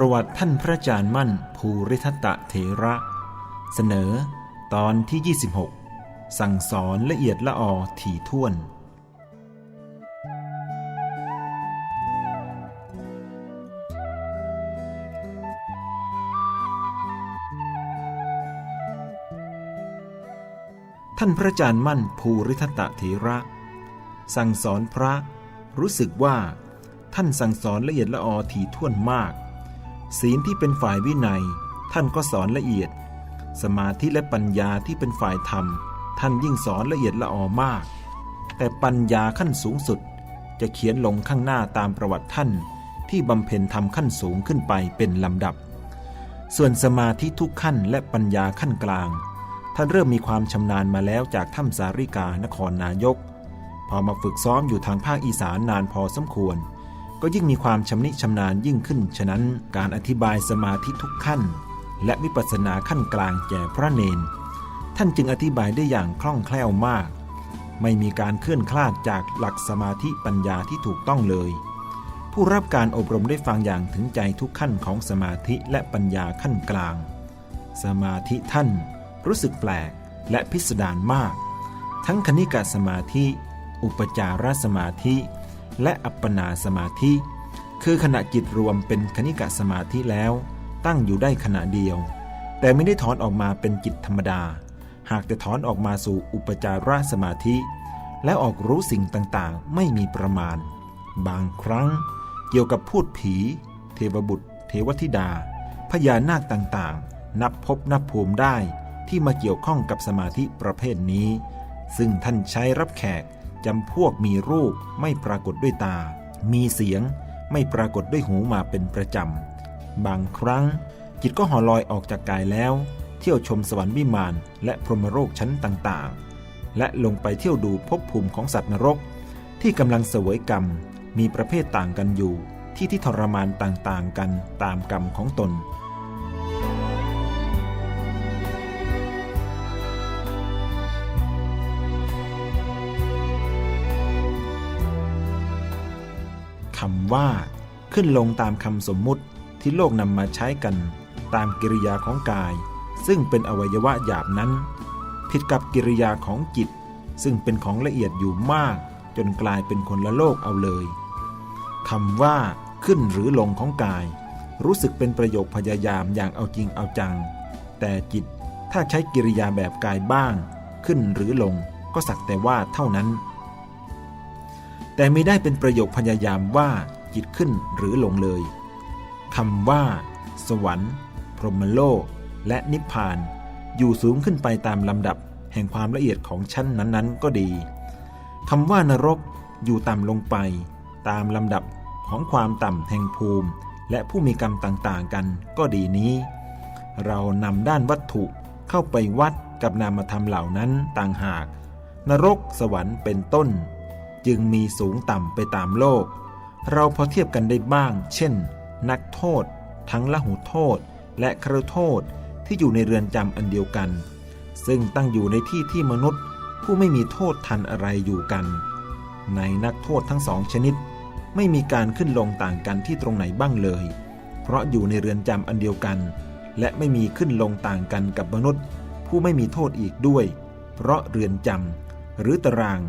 ประวัติท่านพระอาจารย์มั่นภูริทัตะเถระ เสนอ ตอนที่ 26 สั่งสอนละเอียดละออถี่ถ้วน ท่านพระอาจารย์มั่นภูริทัตตะเถระ สั่งสอนพระรู้สึกว่าท่านสั่งสอนละเอียดละออถี่ถ้วนมาก ศีลที่เป็นฝ่ายวินัย ท่านก็สอนละเอียด สมาธิและปัญญาที่เป็นฝ่ายธรรม ท่านยิ่งสอนละเอียดละออมาก แต่ปัญญาขั้นสูงสุด จะเขียนลงข้างหน้าตามประวัติท่าน ที่บำเพ็ญธรรมขั้นสูงขึ้นไปเป็นลำดับ ส่วนสมาธิทุกขั้นและปัญญาขั้นกลาง ท่านเริ่มมีความชำนาญมาแล้วจากถ้ำสาริกานครนายก พอมาฝึกซ้อมอยู่ทางภาคอีสานนานพอสมควร ก็ยิ่งมีความชำนิชำนาญยิ่งขึ้น ฉะนั้นการอธิบายสมาธิทุกขั้น และวิปัสสนาขั้นกลางแก่พระเนน ท่านจึงอธิบายได้อย่างคล่องแคล่วมาก ไม่มีการเคลื่อนคลาดจากหลักสมาธิปัญญาที่ถูกต้องเลย ผู้รับการอบรมได้ฟังอย่างถึงใจทุกขั้นของสมาธิและปัญญาขั้นกลาง สมาธิท่านรู้สึกแปลกและพิสดารมาก ทั้งคณิกะสมาธิ อุปจารสมาธิ และอัปปนาสมาธิ คือขณะจิตรวมเป็นคณิกะสมาธิแล้ว ตั้งอยู่ได้ขณะเดียว แต่ไม่ได้ถอนออกมาเป็นจิตธรรมดา หากจะถอนออกมาสู่อุปจารสมาธิ และออกรู้สิ่งต่างๆ ไม่มีประมาณ บางครั้ง เกี่ยวกับพูดผี เทวบุตร เทวธิดา พญานาคต่างๆ นับพบนับภูมิได้ที่มาเกี่ยวข้องกับสมาธิประเภทนี้ ซึ่งท่านใช้รับแขก จำพวกมีรูปไม่ปรากฏด้วยตา มีเสียงไม่ปรากฏด้วยหูมาเป็นประจำ บางครั้ง จิตก็ห่อลอยออกจากกายแล้ว เที่ยวชมสวรรค์วิมานและพรหมโลกชั้นต่างๆ และลงไปเที่ยวดูภพภูมิของสัตว์นรก ที่กำลังเสวยกรรม มีประเภทต่างกันอยู่ ที่ที่ทรมานต่างๆ กันตามกรรมของตน ว่าขึ้นลงตามคำสมมุติที่โลกนำมาใช้กันตามกิริยาของกาย ซึ่งเป็นอวัยวะหยาบนั้น ผิดกับกิริยาของจิต ซึ่งเป็นของละเอียดอยู่มาก จนกลายเป็นคนละโลกเอาเลยคำว่า ขึ้นหรือลงของกาย รู้สึกเป็นประโยคพยายามอย่างเอาจริงเอาจัง แต่จิตถ้าใช้กิริยาแบบกายบ้าง ขึ้นหรือลงก็สักแต่ว่าเท่านั้น แต่ไม่ได้เป็นประโยคพยายามว่า จิตขึ้นหรือลงเลยคำว่า สวรรค์ พรหมโลก และนิพพาน อยู่สูงขึ้นไปตามลำดับแห่งความละเอียดของชั้นนั้นๆ ก็ดีคำว่านรกอยู่ต่ำลงไป ตามลำดับของความต่ำแห่งภูมิ และผู้มีกรรมต่างๆกันก็ดีนี้ เรานำด้านวัตถุเข้าไปวัดกับนามธรรมเหล่านั้นต่างหาก นรกสวรรค์เป็นต้น จึงมีสูงต่ำไปตามโลก เราพอเทียบกันได้บ้าง เช่น นักโทษ ทั้งละหูโทษ และครโทษที่อยู่ในเรือนจำอันเดียวกัน ซึ่งตั้งอยู่ในที่ที่มนุษย์ ผู้ไม่มีโทษทันอะไรอยู่กัน ในนักโทษทั้งสองชนิด ไม่มีการขึ้นลงต่างกันที่ตรงไหนบ้างเลย เพราะอยู่ในเรือนจำอันเดียวกัน และไม่มีขึ้นลงต่างกันกับมนุษย์ ผู้ไม่มีโทษอีกด้วย เพราะเรือนจำหรือตาราง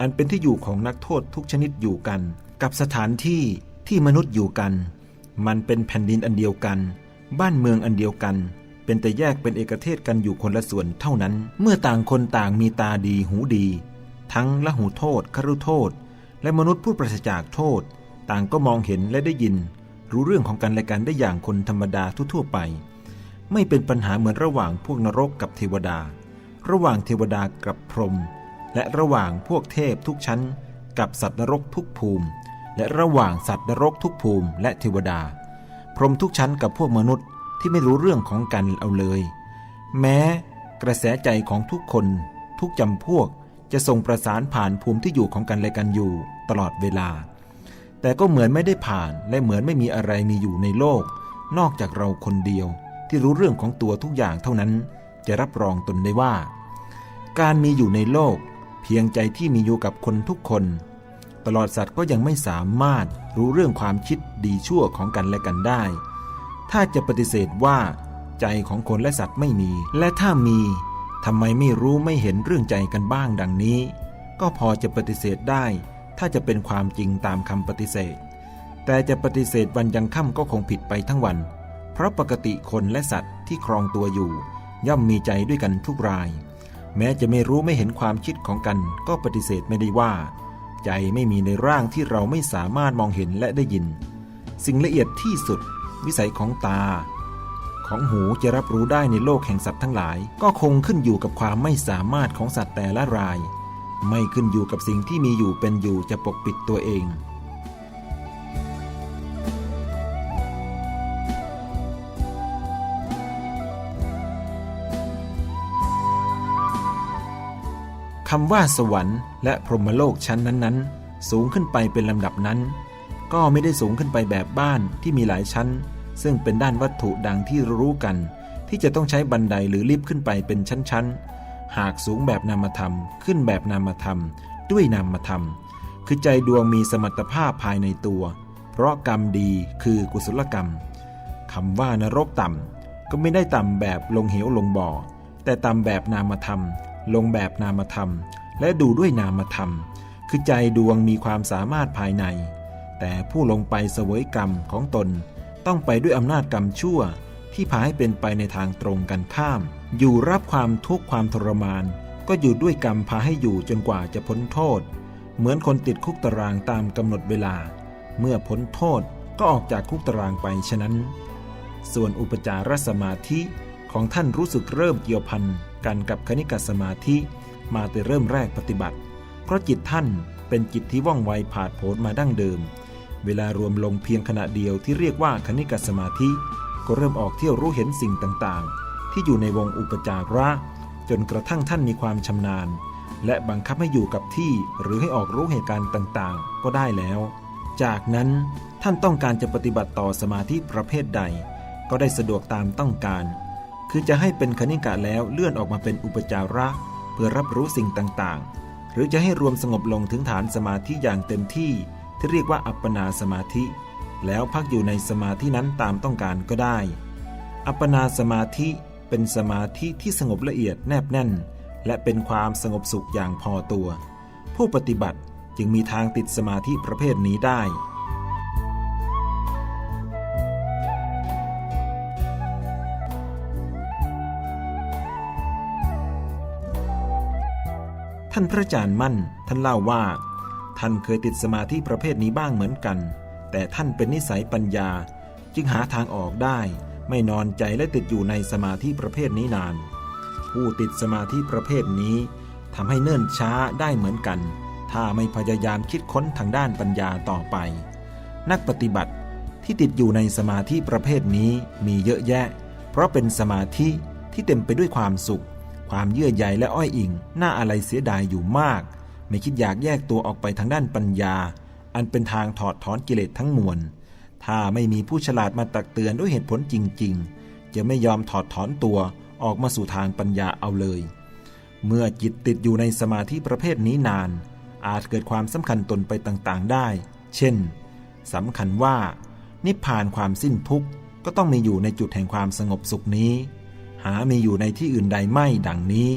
อันเป็นที่อยู่ของนักโทษทุกชนิดอยู่กัน กับสถานที่ที่มนุษย์อยู่กัน มันเป็นแผ่นดินอันเดียวกัน บ้านเมืองอันเดียวกัน เป็นแต่แยกเป็นเอกเทศกันอยู่คนละส่วนเท่านั้น เมื่อต่างคนต่างมีตาดีหูดี ทั้งละหูโทษครุโทษ และมนุษย์ผู้ปราศจากโทษ ต่างก็มองเห็นและได้ยิน รู้เรื่องของกันและกันได้อย่างคนธรรมดาทั่วๆไป ไม่เป็นปัญหาเหมือนระหว่างพวกนรกกับเทวดา ระหว่างเทวดากับพรหมและระหว่างพวกเทพทุกชั้น กับสัตว์นรกทุกภูมิ และระหว่างสัตว์นรกทุกภูมิและเทวดา พรหมทุกชั้นกับพวกมนุษย์ที่ไม่รู้เรื่องของกันเอาเลย แม้กระแสใจของทุกคน ทุกจำพวกจะส่งประสานผ่านภูมิที่อยู่ของกันและกันอยู่ตลอดเวลา แต่ก็เหมือนไม่ได้ผ่านและเหมือนไม่มีอะไรมีอยู่ในโลก นอกจากเราคนเดียวที่รู้เรื่องของตัวทุกอย่างเท่านั้น จะรับรองตนได้ว่า การมีอยู่ในโลก เพียงใจที่มีอยู่กับคนทุกคน ตลอดสัตว์ก็ยังไม่สามารถรู้เรื่องความคิดดีชั่วของกันและกันได้ ถ้าจะปฏิเสธว่า ใจของคนและสัตว์ไม่มี และถ้ามีทำไมไม่รู้ไม่เห็นเรื่องใจกันบ้างดังนี้ ก็พอจะปฏิเสธได้ ถ้าจะเป็นความจริงตามคำปฏิเสธ แต่จะปฏิเสธวันยังค่ำก็คงผิดไปทั้งวัน เพราะปกติคนและสัตว์ที่ครองตัวอยู่ ย่อมมีใจด้วยกันทุกราย แม้จะไม่รู้ไม่เห็นความคิดของกัน ก็ปฏิเสธไม่ได้ว่า ใจไม่มีในร่างที่เราไม่สามารถมองเห็นและได้ยิน สิ่งละเอียดที่สุด วิสัยของตา ของหูจะรับรู้ได้ในโลกแห่งสัตว์ทั้งหลาย ก็คงขึ้นอยู่กับความไม่สามารถของสัตว์แต่ละราย ไม่ขึ้นอยู่กับสิ่งที่มีอยู่เป็นอยู่จะปกปิดตัวเอง คำว่าสวรรค์และพรหมโลกชั้นนั้นๆ สูงขึ้นไปเป็นลำดับนั้น ก็ไม่ได้สูงขึ้นไปแบบบ้านที่มีหลายชั้น ซึ่งเป็นด้านวัตถุดังที่รู้กัน ที่จะต้องใช้บันไดหรือลิฟต์ขึ้นไปเป็นชั้นๆ หากสูงแบบนามธรรม ขึ้นแบบนามธรรม ด้วยนามธรรม คือใจดวงมีสมรรถภาพภายในตัว เพราะกรรมดีคือกุศลกรรมคำว่านรกต่ำก็ไม่ได้ต่ำแบบลงเหวลงบ่อ แต่ต่ำแบบนามธรรม ลงแบบนามธรรม และดูด้วยนามธรรม คือใจดวงมีความสามารถภายใน แต่ผู้ลงไปเสวยกรรมของตน ต้องไปด้วยอำนาจกรรมชั่ว ที่พาให้เป็นไปในทางตรงกันข้าม อยู่รับความทุกข์ความทรมาน ก็อยู่ด้วยกรรมพาให้อยู่จนกว่าจะพ้นโทษ เหมือนคนติดคุกตารางตามกำหนดเวลา เมื่อพ้นโทษก็ออกจากคุกตารางไปฉะนั้น ส่วนอุปจารสมาธิของท่านรู้สึกเริ่มเกี่ยวพัน กันกับคณิกสมาธิ มาแต่เริ่มแรกปฏิบัติ เพราะจิตท่านเป็นจิตที่ว่องไวผาดโผนมาดั้งเดิม เวลารวมลงเพียงขณะเดียวที่เรียกว่าคณิกสมาธิ ก็เริ่มออกเที่ยวรู้เห็นสิ่งต่างๆ ที่อยู่ในวงอุปจาระจนกระทั่งท่านมีความชำนาญ และบังคับให้อยู่กับที่หรือให้ออกรู้เหตุการณ์ต่างๆ ก็ได้แล้ว จากนั้นท่านต้องการจะปฏิบัติต่อสมาธิประเภทใด ก็ได้สะดวกตามต้องการ คือจะให้เป็นคณิกะแล้วเลื่อนออกมาเป็นอุปจาระ เพื่อรับรู้สิ่งต่างๆ หรือจะให้รวมสงบลงถึงฐานสมาธิอย่างเต็มที่ ที่เรียกว่าอัปปนาสมาธิ แล้วพักอยู่ในสมาธินั้นตามต้องการก็ได้ อัปปนาสมาธิเป็นสมาธิที่สงบละเอียดแนบแน่น และเป็นความสงบสุขอย่างพอตัว ผู้ปฏิบัติจึงมีทางติดสมาธิประเภทนี้ได้ ท่านพระอาจารย์มั่น ท่านเล่าว่า ท่านเคยติดสมาธิประเภทนี้บ้างเหมือนกัน แต่ท่านเป็นนิสัยปัญญา จึงหาทางออกได้ ไม่นอนใจและติดอยู่ในสมาธิประเภทนี้นาน ผู้ติดสมาธิประเภทนี้ทำให้เนิ่นช้าได้เหมือนกัน ถ้าไม่พยายามคิดค้นทางด้านปัญญาต่อไป นักปฏิบัติที่ติดอยู่ในสมาธิประเภทนี้มีเยอะแยะ เพราะเป็นสมาธิที่เต็มไปด้วยความสุข ความเยื่อใยและอ้อยอิงน่าอะไรเสียดายอยู่มาก ไม่คิดอยากแยกตัวออกไปทางด้านปัญญา อันเป็นทางถอดถอนกิเลสทั้งมวล ถ้าไม่มีผู้ฉลาดมาตักเตือนด้วยเหตุผลจริง ๆ จะไม่ยอมถอดถอนตัวออกมาสู่ทางปัญญาเอาเลย เมื่อจิตติดอยู่ในสมาธิประเภทนี้นาน อาจเกิดความสำคัญตนไปต่างๆได้ เช่นสำคัญว่า นิพพานความสิ้นทุกข์ก็ต้องมีอยู่ในจุดแห่งความสงบสุขนี้ หามีอยู่ในที่อื่นใดไม่ดังนี้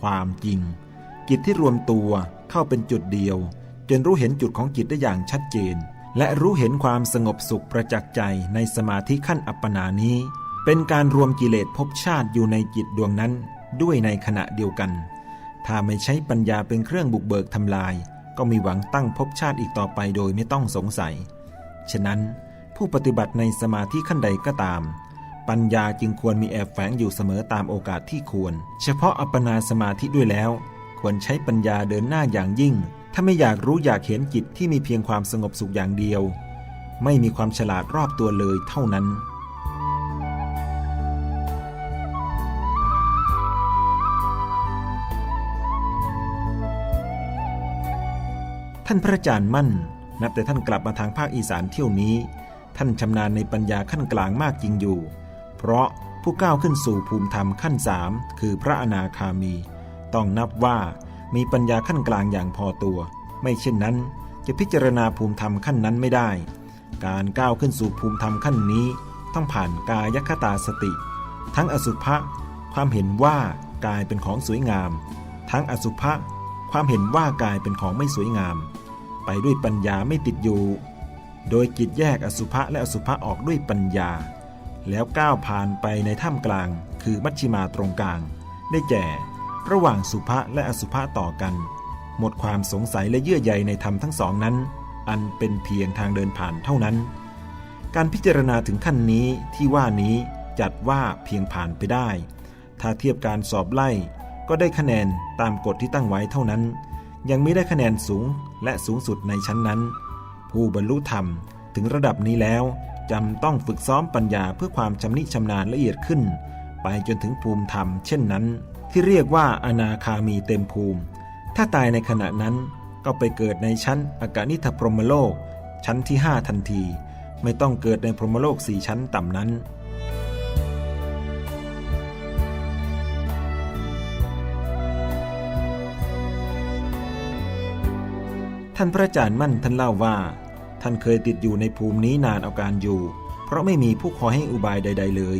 ความจริง จิตที่รวมตัวเข้าเป็นจุดเดียว จนรู้เห็นจุดของจิตได้อย่างชัดเจน และรู้เห็นความสงบสุขประจักษ์ใจในสมาธิขั้นอัปปนานี้ เป็นการรวมกิเลสภพชาติอยู่ในจิตดวงนั้นด้วยในขณะเดียวกัน ถ้าไม่ใช้ปัญญาเป็นเครื่องบุกเบิกทำลาย ก็มีหวังตั้งภพชาติอีกต่อไปโดยไม่ต้องสงสัย ฉะนั้นผู้ปฏิบัติในสมาธิขั้นใดก็ตาม ปัญญาจึงควรมีแอบแฝงอยู่เสมอตามโอกาสที่ควร เฉพาะอัปปนาสมาธิด้วยแล้ว ควรใช้ปัญญาเดินหน้าอย่างยิ่ง ถ้าไม่อยากรู้อยากเห็นจิตที่มีเพียงความสงบสุขอย่างเดียว ไม่มีความฉลาดรอบตัวเลยเท่านั้นท่านพระอาจารย์มั่น นับแต่ท่านกลับมาทางภาคอีสานเที่ยวนี้ ท่านชำนาญในปัญญาขั้นกลางมากจริงอยู่ เพราะผู้ก้าวขึ้นสู่ภูมิธรรมขั้นสามคือพระอนาคามี ต้องนับว่ามีปัญญาขั้นกลางอย่างพอตัว ไม่เช่นนั้นจะพิจารณาภูมิธรรมขั้นนั้นไม่ได้ การก้าวขึ้นสู่ภูมิธรรมขั้นนี้ ต้องผ่านกายคตาสติ ทั้งอสุภะความเห็นว่ากายเป็นของสวยงาม ทั้งอสุภะความเห็นว่ากายเป็นของไม่สวยงาม ไปด้วยปัญญาไม่ติดอยู่ โดยจิตแยกอสุภะและอสุภะออกด้วยปัญญา แล้วก้าวผ่านไปในถ้ำกลาง คือมัชชิมาตรงกลาง ได้แก่ ระหว่างสุภะและอสุภะต่อกัน หมดความสงสัยและเยื่อใยในธรรมทั้งสองนั้น อันเป็นเพียงทางเดินผ่านเท่านั้น การพิจารณาถึงขั้นนี้ที่ว่านี้จัดว่าเพียงผ่านไปได้ ถ้าเทียบการสอบไล่ก็ได้คะแนนตามกฎที่ตั้งไว้เท่านั้น ยังไม่ได้คะแนนสูงและสูงสุดในชั้นนั้น ผู้บรรลุธรรมถึงระดับนี้แล้ว จำต้องฝึกซ้อมปัญญาเพื่อความชำนิชำนาญละเอียดขึ้น ไปจนถึงภูมิธรรม เช่นนั้น ที่เรียกว่าอนาคามีเต็มภูมิ ถ้าตายในขณะนั้นก็ไปเกิดในชั้นอากานิทพรหมโลก ชั้นที่ 5 ทันที ไม่ต้องเกิดในพรหมโลกสี่ชั้นต่ำนั้นท่านพระอาจารย์มั่นท่านเล่าว่า ท่านเคยติดอยู่ในภูมินี้นานเอาการอยู่ เพราะไม่มีผู้คอยให้อุบายใด ๆ เลย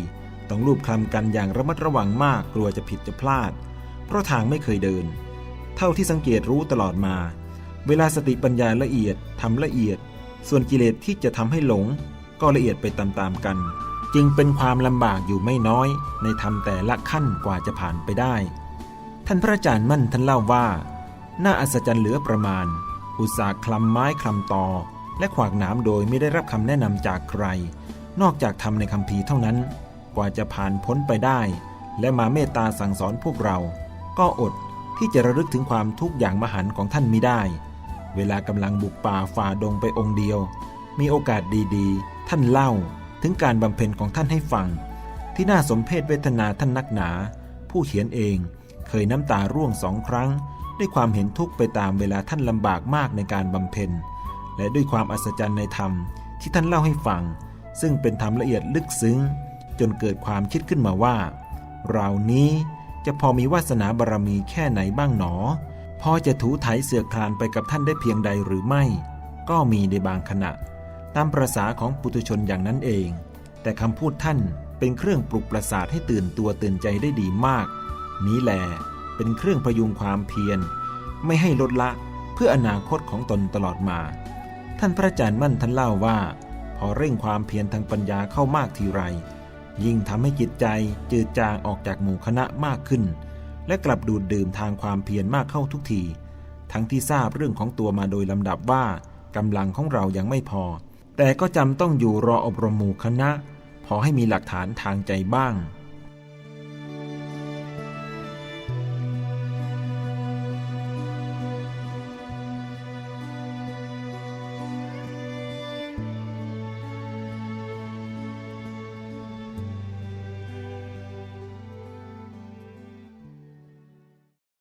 ต้องรูปคลำกันอย่างระมัดระวังมากกลัวจะผิดจะพลาด เพราะทางไม่เคยเดิน เท่าที่สังเกตรู้ตลอดมา เวลาสติปัญญาละเอียดทำละเอียด ส่วนกิเลสที่จะทำให้หลง ก็ละเอียดไปตามๆกัน จึงเป็นความลำบากอยู่ไม่น้อย ในธรรมแต่ละขั้นกว่าจะผ่านไปได้ ท่านพระอาจารย์มั่นท่านเล่าว่าน่าอัศจรรย์เหลือประมาณ อุตสาห์คลำไม้คลำตอ และขวากหนามโดยไม่ได้รับคำแนะนำจากใคร นอกจากทำในคำพีร์เท่านั้น กว่าจะผ่านพ้นไปได้ และมาเมตตาสั่งสอนพวกเรา ก็อดที่จะระลึกถึงความทุกข์อย่างมหันต์ของท่านมิได้ เวลากำลังบุกป่าฝ่าดงไปองค์เดียว มีโอกาสดีๆ ท่านเล่าถึงการบำเพ็ญของท่านให้ฟัง ที่น่าสมเพชเวทนาท่านนักหนา ผู้เขียนเองเคยน้ำตาร่วงสองครั้ง ด้วยความเห็นทุกข์ไปตามเวลาท่านลำบากมากในการบำเพ็ญ และด้วยความอัศจรรย์ในธรรมที่ท่านเล่าให้ฟัง ซึ่งเป็นธรรมละเอียดลึกซึ้ง จนเกิดความคิดขึ้นมาว่า เรานี้จะพอมีวาสนาบารรมีแค่ไหนบ้างหนอ พอจะถูไถเสือกคลานไปกับท่านได้เพียงใดหรือไม่ ก็มีในบางขณะ ตามประษาของปุถุชนอย่างนั้นเอง แต่คำพูดท่านเป็นเครื่องปลุกประสาทให้ตื่นตัวตื่นใจได้ดีมาก นี้แหลเป็นเครื่องพยุงความเพียร ไม่ให้ลดละเพื่ออนาคตของตนตลอดมา ท่านพระอาจารย์มั่นท่านเล่าว่า พอเร่งความเพียรทางปัญญาเข้ามากทีไร ยิ่งทำให้จิตใจจืดจางออกจากหมู่คณะมากขึ้น และกลับดูดดื่มทางความเพียรมากเข้าทุกที ทั้งที่ทราบเรื่องของตัวมาโดยลำดับว่ากำลังของเรายังไม่พอ แต่ก็จำต้องอยู่รออบรมหมู่คณะ พอให้มีหลักฐานทางใจบ้าง